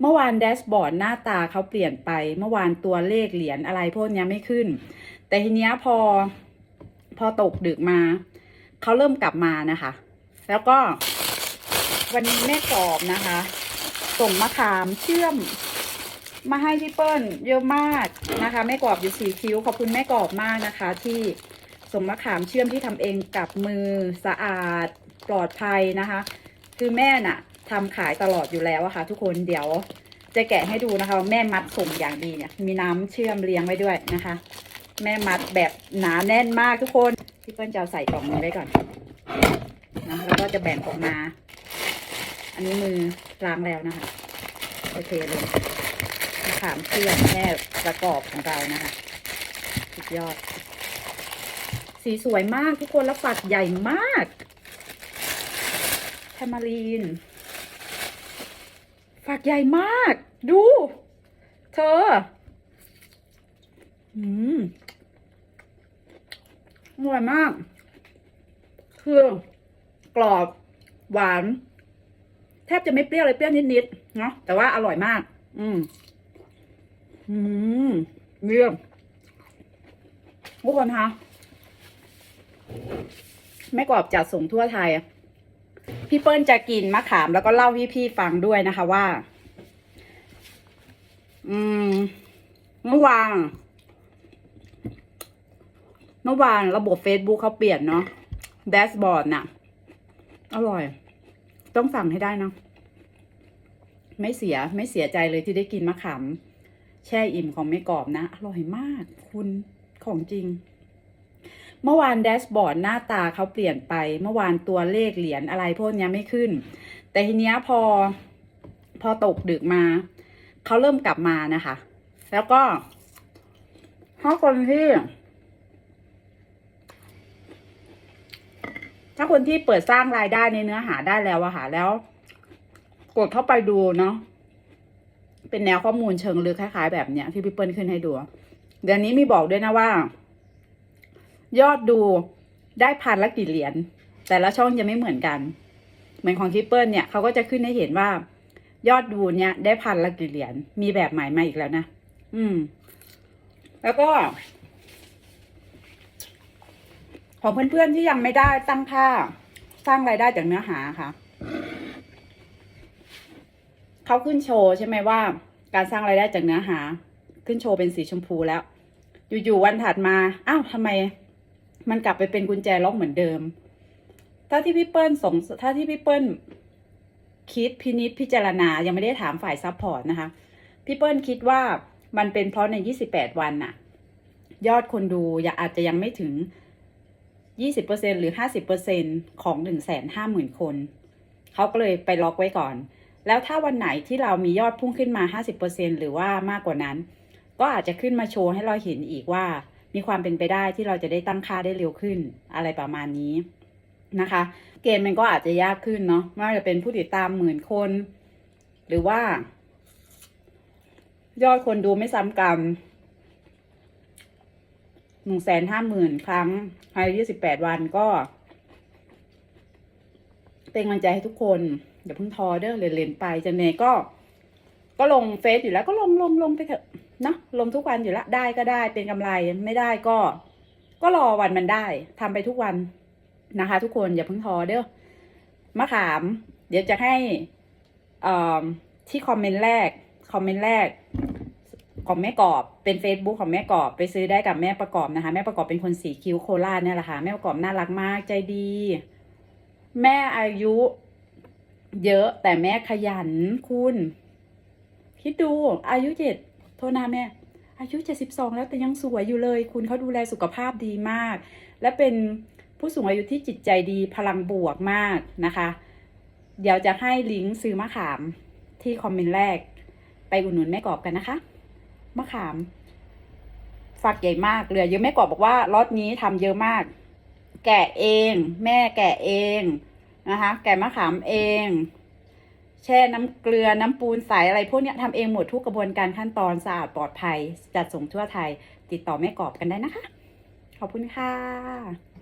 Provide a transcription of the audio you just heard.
เมื่อวานแดชบอร์ดหน้าตาเขาเปลี่ยนไป เมื่อวานตัวเลขเหรียญอะไรพวกนี้ไม่ขึ้น แต่ทีเนี้ยพอพอตกดึกมา เขาเริ่มกลับมานะคะ แล้วก็ วันนี้แม่กรอบนะคะ ส่งมะขามเชื่อม มาให้พี่เปิ้ลเยอะมากนะคะแม่กรอบอยู่สีคิ้วขอบคุณแม่กรอบมากนะคะ ที่ส่งมะขามเชื่อมที่ทำเองกับมือสะอาดปลอดภัยนะคะ คือแม่น่ะ ทำขายตลอดอยู่แล้วอะค่ะ ทุกคนเดี๋ยวจะแกะให้ดูนะคะแม่มัดส่งอย่างดีเนี่ย มีน้ำเชื่อมเลี้ยงไว้ด้วยนะคะ แม่มัดแบบหนาแน่นมากทุกคนพี่เปิ้ลจะเอาใส่กล่องนี้ไว้ก่อนนะแล้วก็จะแบ่งออกมา อันนี้มือล้างแล้วนะคะโอเคเลยขามเชื่อมแม่ประกอบของเรานะคะสุดยอด สีสวยมากทุกคนแล้วฝักใหญ่มากแทมารีน ฝักใหญ่มาก ดู เธอ อืมอร่อยมาก คือกรอบหวาน แทบจะไม่เปรี้ยวเลยเปรี้ยวนิดๆเนาะแต่ว่าอร่อยมาก อืม อืมเยี่ยมทุกคนคะแม่กรอบจัดส่งทั่วไทย พี่เปิ้ลจะกินมะขามแล้วก็เล่าให้พี่ฟังด้วยนะคะว่า อืมเมื่อวานเมื่อวานระบบ Facebook เขาเปลี่ยนเนาะแดชบอร์ดน่ะ อร่อย ต้องสั่งให้ได้เนาะไม่เสียไม่เสียใจเลยที่ได้กินมะขามแช่อิ่มของไม่กรอบนะ อร่อยมาก คุณของจริง เมื่อวานแดชบอร์ดหน้าตาเขาเปลี่ยนไป เมื่อวานตัวเลขเหรียญอะไรพวกนี้ไม่ขึ้น แต่ทีเนี้ยพอพอตกดึกมา เขาเริ่มกลับมานะคะ แล้วก็ถ้าคนที่ ถ้าคนที่เปิดสร้างรายได้ในเนื้อหาได้แล้วอะค่ะแล้ว กดเข้าไปดูเนาะเป็นแนวข้อมูลเชิงลึกคล้ายๆแบบเนี้ยที่พี่เปิ้ลขึ้นให้ดู เดี๋ยวนี้มีบอกด้วยนะว่า ยอดดูได้พันละกี่เหรียญแต่ละช่องจะไม่เหมือนกัน เหมือนของทิปเปิลเนี่ยเขาก็จะขึ้นให้เห็นว่า ยอดดูเนี่ยได้พันละกี่เหรียญมีแบบใหม่มาอีกแล้วนะอืม แล้วก็ ของเพื่อนๆที่ยังไม่ได้ตั้งค่าสร้างรายได้จากเนื้อหาค่ะเขาขึ้นโชว์ใช่ไหมว่า การสร้างรายได้จากเนื้อหา ขึ้นโชว์เป็นสีชมพูแล้ว อยู่ๆวันถัดมาอ้าวทำไม มันกลับไปเป็นกุญแจล็อกเหมือนเดิม ถ้าที่พี่เปิ้ลสงถ้าที่พี่เปิ้ลคิดพินิจพิจารณา ยังไม่ได้ถามฝ่ายซัพพอร์ตนะคะ พี่เปิ้ลคิดว่ามันเป็นเพราะใน 28 วันน่ะ ยอดคนดูอยาอาจจะยังไม่ถึง 20%หรือ 50%ของ 150,000 คน เขาก็เลยไปล็อกไว้ก่อน แล้วถ้าวันไหนที่เรามียอดพุ่งขึ้นมา 50%หรือว่ามากกว่านั้น ก็อาจจะขึ้นมาโชว์ให้เราเห็นอีกว่า มีความเป็นไปได้ที่เราจะได้ตั้งค่าได้เร็วขึ้นอะไรประมาณนี้นะคะ เกมมันก็อาจจะยากขึ้นเนาะไม่ว่าจะเป็นผู้ติดตามหมื่นคน หรือว่า ยอดคนดูไม่ซ้ำกันหนึ่งแสนห้าหมื่นครั้งภายในยี่สิบแปดวันก็ เป็นกำลังใจให้ทุกคนอย่าเพิ่งท้อเด้อเล่นๆไปจะเนก็ ก็ลงเฟซอยู่แล้วก็ลงลงลงไปเถอะ นาะลงทุกวันอยู่ละได้ก็ได้เป็นกำไรไม่ได้ก็ ก็รอวันมันได้ทำไปทุกวันนะคะ ทุกคนอย่าเพิ่งท้อเด้อมะขาม เดี๋ยวจะให้อ่อที่คอมเมนต์แรกคอมเมนต์แรกของแม่กอบเป็น Facebook ของแม่กอบไปซื้อได้กับแม่ประกอบนะคะ แม่ประกอบเป็นคนสีคิ้วโคราชเนี่ยแหละค่ะแม่ประกอบน่ารักมากใจดี แม่อายุ เยอะแต่แม่ขยันคุณ คิดดูอายุเจ็ด โทษนะแม่ อายุเจ็ดสิบสองแล้วแต่ยังสวยอยู่เลย คุณเขาดูแลสุขภาพดีมาก และเป็นผู้สูงอายุที่จิตใจดีพลังบวกมากนะคะ เดี๋ยวจะให้ลิงก์ซื้อมะขามที่คอมเมนต์แรก ไปอุดหนุนแม่กอบกันนะคะ มะขามฝักใหญ่มากเหลือเยอะแม่กอบบอกว่าล็อตนี้ทำเยอะมาก แกะเอง แม่แกะเองนะคะ แกะมะขามเอง แช่น้ำเกลือน้ำปูนใสอะไรพวกนี้ทำเองหมดทุกกระบวนการขั้นตอนสะอาดปลอดภัย จัดส่งทั่วไทย ติดต่อแม่กอบกันได้นะคะ ขอบคุณค่ะ